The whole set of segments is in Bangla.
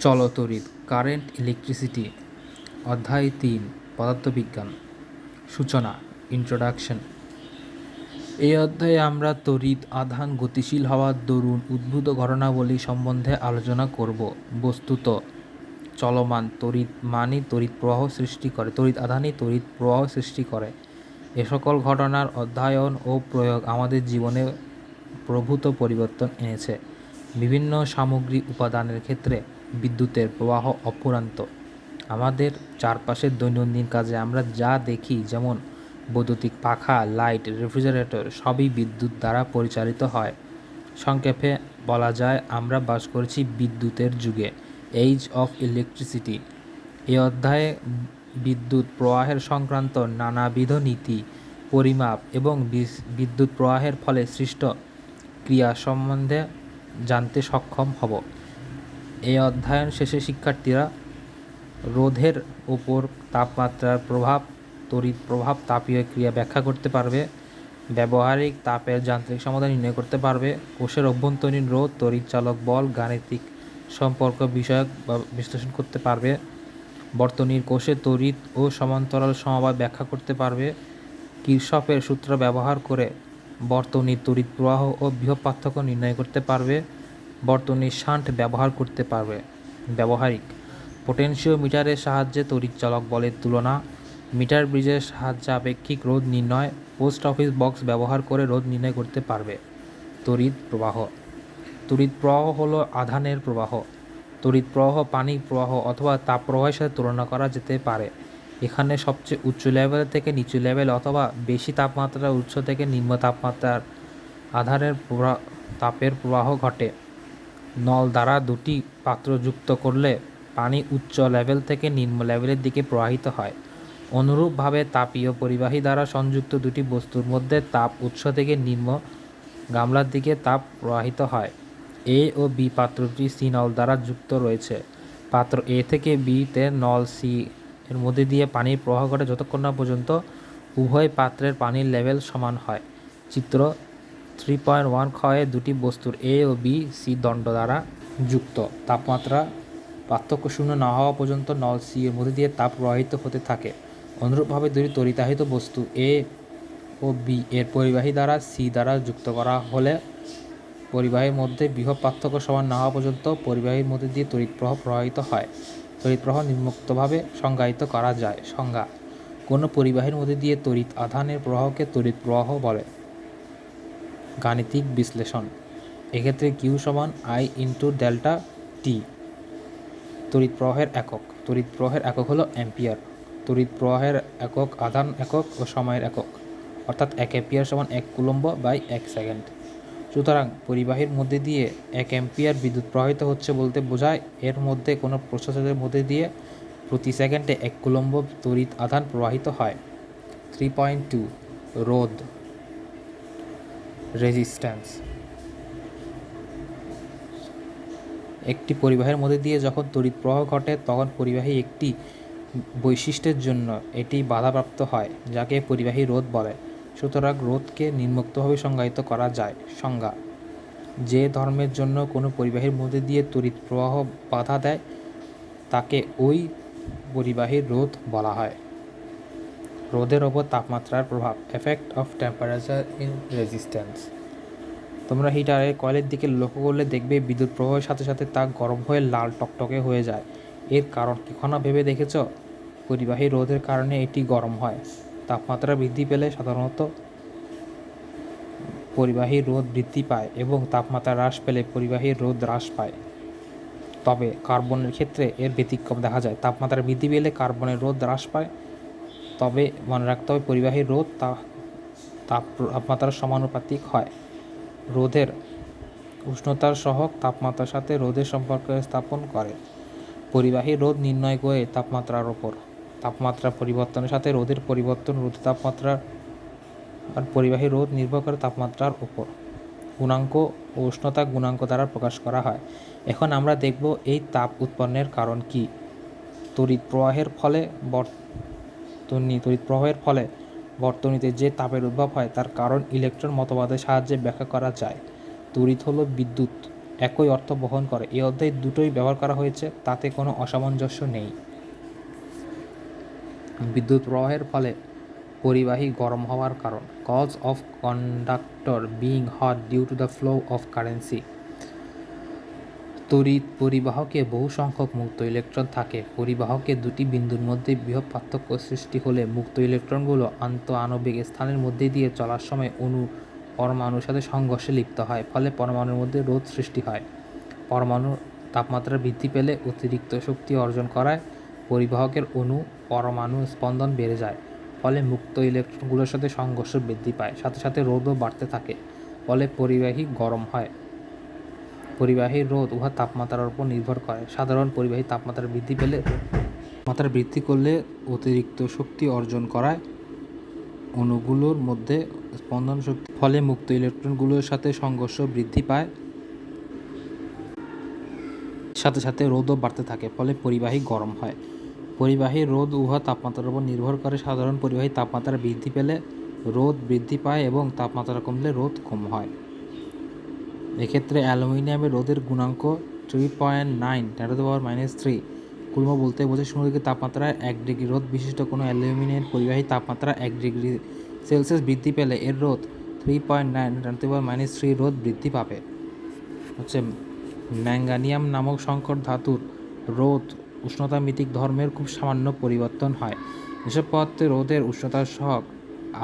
চলতরিৎ কারেন্ট ইলেকট্রিসিটি অধ্যায় তিন, পদার্থবিজ্ঞান, সূচনা ইন্ট্রোডাকশন এই অধ্যায়ে আমরা তড়িৎ, আধান, গতিশীল হওয়ার দরুন, উদ্ভূত ঘটনাবলী সম্বন্ধে আলোচনা করব। বস্তুত, চলমান, তড়িৎ মানই তড়িৎ প্রবাহ সৃষ্টি করে, তড়িৎ আধানই তড়িৎ প্রবাহ সৃষ্টি করে। এ সকল ঘটনার অধ্যয়ন ও প্রয়োগ আমাদের জীবনে প্রভূত পরিবর্তন এনেছে। বিভিন্ন সামগ্রী উপাদানের ক্ষেত্রে বিদ্যুতের প্রবাহ অফুরন্ত আমাদের চারপাশের দৈনন্দিন কাজে আমরা যা দেখি, যেমন বৈদ্যুতিক পাখা, লাইট, রেফ্রিজারেটর, সবই বিদ্যুৎ দ্বারা পরিচালিত হয়। সংক্ষেপে বলা যায়, আমরা বাস করছি বিদ্যুতের যুগে এইজ অফ ইলেকট্রিসিটি এই অধ্যায়ে বিদ্যুৎ প্রবাহের সংক্রান্ত নানাবিধ নীতি, পরিমাপ এবং বিদ্যুৎ প্রবাহের ফলে সৃষ্ট ক্রিয়া সম্বন্ধে জানতে সক্ষম হব। এই অধ্যয়ন শেষে শিক্ষার্থীরা রোধের উপর তাপমাত্রার প্রভাব, তড়িৎ প্রভাব, তাপীয় ক্রিয়া ব্যাখ্যা করতে পারবে, ব্যবহারিক তাপের যান্ত্রিক সমাধান নির্ণয় করতে পারবে, কোষের অভ্যন্তরীণ রোধ, তড়িৎ চালক বল, গাণিতিক সম্পর্ক বিষয়ক বিশ্লেষণ করতে পারবে, বর্তনীর কোষে তড়িৎ ও সমান্তরাল সমবায় ব্যাখ্যা করতে পারবে, কিরশফের সূত্র ব্যবহার করে বর্তনীর তড়িৎ প্রবাহ ও বৃহৎ পার্থক্য নির্ণয় করতে পারবে বর্তনীর শান্ট ব্যবহার করতে পারবে। ব্যবহারিক পোটেনশিওমিটারের সাহায্যে তড়িৎ চালক বলের তুলনা মিটার ব্রিজের সাহায্যে আপেক্ষিক রোধ নির্ণয় পোস্ট অফিস বক্স ব্যবহার করে রোধ নির্ণয় করতে পারবে। তড়িৎ প্রবাহ তড়িৎ প্রবাহ হলো আধানের প্রবাহ। তড়িৎ প্রবাহ পানির প্রবাহ অথবা তাপ প্রবাহের সাথে তুলনা করা যেতে পারে। এখানে সবচেয়ে উচ্চ লেভেল থেকে নিচু লেভেল অথবা বেশি তাপমাত্রার উৎস থেকে নিম্ন তাপমাত্রার আধারের তাপের প্রবাহ ঘটে। নল দ্বারা দুটি পাত্র যুক্ত করলে পানি উচ্চ লেভেল থেকে নিম্ন লেভেলের দিকে প্রবাহিত হয়। অনুরূপভাবে তাপীয় পরিবাহী দ্বারা সংযুক্ত দুটি বস্তুর মধ্যে তাপ উৎস থেকে নিম্ন গামলার দিকে তাপ প্রবাহিত হয়। এ ও বি পাত্রটি সি নল দ্বারা যুক্ত রয়েছে। পাত্র এ থেকে বি তে নল সি এর মধ্যে দিয়ে পানির প্রবাহ ঘটে যতক্ষণ না পর্যন্ত উভয় পাত্রের পানির লেভেল সমান হয়। চিত্র থ্রি পয়েন্ট ওয়ান ক্ষয়ে দুটি বস্তুর এ ও বি সি দণ্ড দ্বারা যুক্ত। তাপমাত্রা পার্থক্য শূন্য না হওয়া পর্যন্ত নল সি এর মধ্যে দিয়ে তাপ প্রবাহিত হতে থাকে। অনুরূপভাবে দুটি তরিতাহিত বস্তু এ ও বি এর পরিবাহী দ্বারা সি দ্বারা যুক্ত করা হলে পরিবাহীর মধ্যে বৃহৎ পার্থক্য সমান না হওয়া পর্যন্ত পরিবাহীর মধ্যে দিয়ে তড়িৎ প্রবাহ প্রবাহিত হয়। তড়িৎ প্রবাহ নিম্নোক্তভাবে সংজ্ঞায়িত করা যায়। সংজ্ঞা, কোনো পরিবাহীর মধ্যে দিয়ে তড়িৎ আধানের প্রবাহকে তড়িৎ প্রবাহ বলে। গাণিতিক বিশ্লেষণ। এক্ষেত্রে কিউ সমান আই ইন্টু ডেল্টা টি। তড়িৎ প্রবাহের একক। তড়িৎ প্রবাহের একক হলো অ্যাম্পিয়ার। তড়িৎ প্রবাহের একক আধান একক ও সময়ের একক। অর্থাৎ এক অ্যাম্পিয়ার সমান এক কুলম্ব বাই এক সেকেন্ড। সুতরাং পরিবাহীর মধ্যে দিয়ে এক অ্যাম্পিয়ার বিদ্যুৎ প্রবাহিত হচ্ছে বলতে বোঝায় এর মধ্যে কোনো প্রসেসরের মধ্যে দিয়ে প্রতি সেকেন্ডে এক কুলম্ব তড়িৎ আধান প্রবাহিত হয়। থ্রি পয়েন্ট টু রোধ। রেজিস্ট্যান্স একটি পরিবাহের মধ্যে দিয়ে যখন তড়িৎ প্রবাহ ঘটে, তখন পরিবাহী একটি বৈশিষ্ট্যের জন্য এটি বাধাপ্রাপ্ত হয়, যাকে পরিবাহী রোধ বলে। সুতরাং রোধকে নিম্নোক্তভাবে সংজ্ঞায়িত করা যায়। সংজ্ঞা, যে ধর্মের জন্য কোনো পরিবাহীর মধ্যে দিয়ে তড়িৎ প্রবাহ বাধা দেয়, তাকে ওই পরিবাহীর রোধ বলা হয়। রোধের ওপর তাপমাত্রার প্রভাব effect of temperature in resistance তোমরা হিটারের কয়েলের দিকে লক্ষ্য করলে দেখবে বিদ্যুৎ প্রবাহের সাথে সাথে তা গরম হয়ে লাল টকটকে হয়ে যায়। এর কারণ কখনো ভেবে দেখেছ? পরিবাহী রোধের কারণে এটি গরম হয়। তাপমাত্রা বৃদ্ধি পেলে সাধারণত পরিবাহী রোধ বৃদ্ধি পায় এবং তাপমাত্রা হ্রাস পেলে পরিবাহীর রোধ হ্রাস পায়। তবে কার্বনের ক্ষেত্রে এর ব্যতিক্রম দেখা যায়। তাপমাত্রা বৃদ্ধি পেলে কার্বনের রোধ হ্রাস পায়। তবে মনে রাখতে হবে পরিবাহীর রোধ তাপ তাপমাত্রার সমানুপাতিক হয়। রোধের উষ্ণতার সহগ তাপমাত্রার সাথে রোধের সম্পর্ক স্থাপন করে। পরিবাহী রোধ নির্ণয় করে তাপমাত্রার ওপর। তাপমাত্রা পরিবর্তনের সাথে রোধের পরিবর্তন রোধ তাপমাত্রার আর পরিবাহী রোধ নির্ভর করে তাপমাত্রার উপর গুণাঙ্ক ও উষ্ণতা গুণাঙ্ক দ্বারা প্রকাশ করা হয়। এখন আমরা দেখব এই তাপ উৎপন্নের কারণ কি। তড়িৎ প্রবাহের ফলে বর্তনী তড়িৎ প্রবাহের ফলে বর্তনীতে যে তাপের উদ্ভব হয় তার কারণ ইলেকট্রন মতবাদের সাহায্যে ব্যাখ্যা করা যায়। তড়িৎ হলো বিদ্যুৎ, একই অর্থ বহন করে। এই অধ্যায়ে দুটোই ব্যবহার করা হয়েছে, তাতে কোনো অসামঞ্জস্য নেই। বিদ্যুৎ প্রবাহের ফলে পরিবাহী গরম হওয়ার কারণ। Cause of conductor being hot due to the flow of currency তড়িৎ পরিবাহকে বহু সংখ্যক মুক্ত ইলেকট্রন থাকে। পরিবাহকে দুটি বিন্দুর মধ্যে বৃহৎ পার্থক্য সৃষ্টি হলে মুক্ত ইলেকট্রনগুলো আন্ত আণবিক স্থানের মধ্যে দিয়ে চলার সময় অণু পরমাণুর সাথে সংঘর্ষে লিপ্ত হয়, ফলে পরমাণুর মধ্যে রোধ সৃষ্টি হয়। পরমাণু তাপমাত্রা বৃদ্ধি পেলে অতিরিক্ত শক্তি অর্জন করায় পরিবাহকের অণু পরমাণু স্পন্দন বেড়ে যায়, ফলে মুক্ত ইলেকট্রনগুলোর সাথে সংঘর্ষ বৃদ্ধি পায়, সাথে সাথে রোধও বাড়তে থাকে, ফলে পরিবাহী গরম হয়। পরিবাহী রোধ উহা তাপমাত্রার উপর নির্ভর করে। সাধারণ পরিবাহী তাপমাত্রা বৃদ্ধি পেলে মাত্রা বৃদ্ধি করলে অতিরিক্ত শক্তি অর্জন করায়। অণুগুলোর মধ্যে স্পন্দন শক্তি ফলে মুক্ত ইলেকট্রনগুলোর সাথে সংঘর্ষ বৃদ্ধি পায়। সাথে সাথে রোদও বাড়তে থাকে, ফলে পরিবাহী গরম হয়। পরিবাহী রোদ উহা তাপমাত্রার উপর নির্ভর করে। সাধারণ পরিবাহী তাপমাত্রা বৃদ্ধি পেলে রোদ বৃদ্ধি পায় এবং তাপমাত্রা কমলে রোদ কম হয়। এক্ষেত্রে অ্যালুমিনিয়ামের রোদের গুণাঙ্ক three point nine ten power minus three Coulomb বলতে বোঝে সমুদ্রিক তাপমাত্রা এক ডিগ্রি রোদ বিশিষ্ট কোনো অ্যালুমিনিয়ামের পরিবাহী তাপমাত্রা এক ডিগ্রি সেলসিয়াস বৃদ্ধি পেলে এর রোদ three point nine ten power minus three রোদ বৃদ্ধি পাবে। হচ্ছে ম্যাঙ্গানিয়াম নামক সংকর ধাতুর রোধ উষ্ণতামিতিক ধর্মের খুব সামান্য পরিবর্তন হয়। এসব পদার্থে রোধের উষ্ণতার সহগ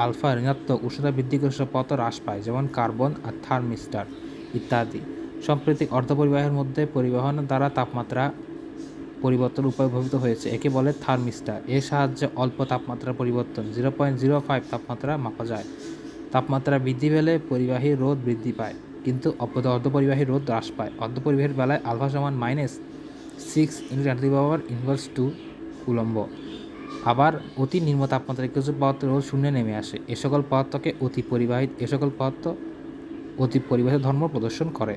আলফা ঋণাত্মক উষ্ণতা বৃদ্ধি করে সব পদার্থ হ্রাস পায়, যেমন কার্বন আর থার্মিস্টার। ইত্যাদি। সাম্প্রতিক অর্ধপরিবাহের মধ্যে পরিবহন দ্বারা তাপমাত্রা পরিবর্তন উপায় উদ্ভাবিত হয়েছে। একে বলে থার্মিস্টার। এর সাহায্যে অল্প তাপমাত্রা পরিবর্তন, জিরো পয়েন্ট জিরো ফাইভ তাপমাত্রা মাপা যায়। তাপমাত্রা বৃদ্ধি পেলে পরিবাহী রোধ বৃদ্ধি পায়, কিন্তু অর্ধপরিবাহী রোধ হ্রাস পায়। অর্ধপরিবাহীর বেলায় আলফা সমান minus six into power inverse two উলম্ব আবার অতি নিম্ন তাপমাত্রায় কিছু পদার্থ রোধ শূন্যে নেমে আসে। এ সকল পদার্থকে অতি পরিবাহী এ সকল পদার্থ অতি পরিবেশে ধর্ম প্রদর্শন করে।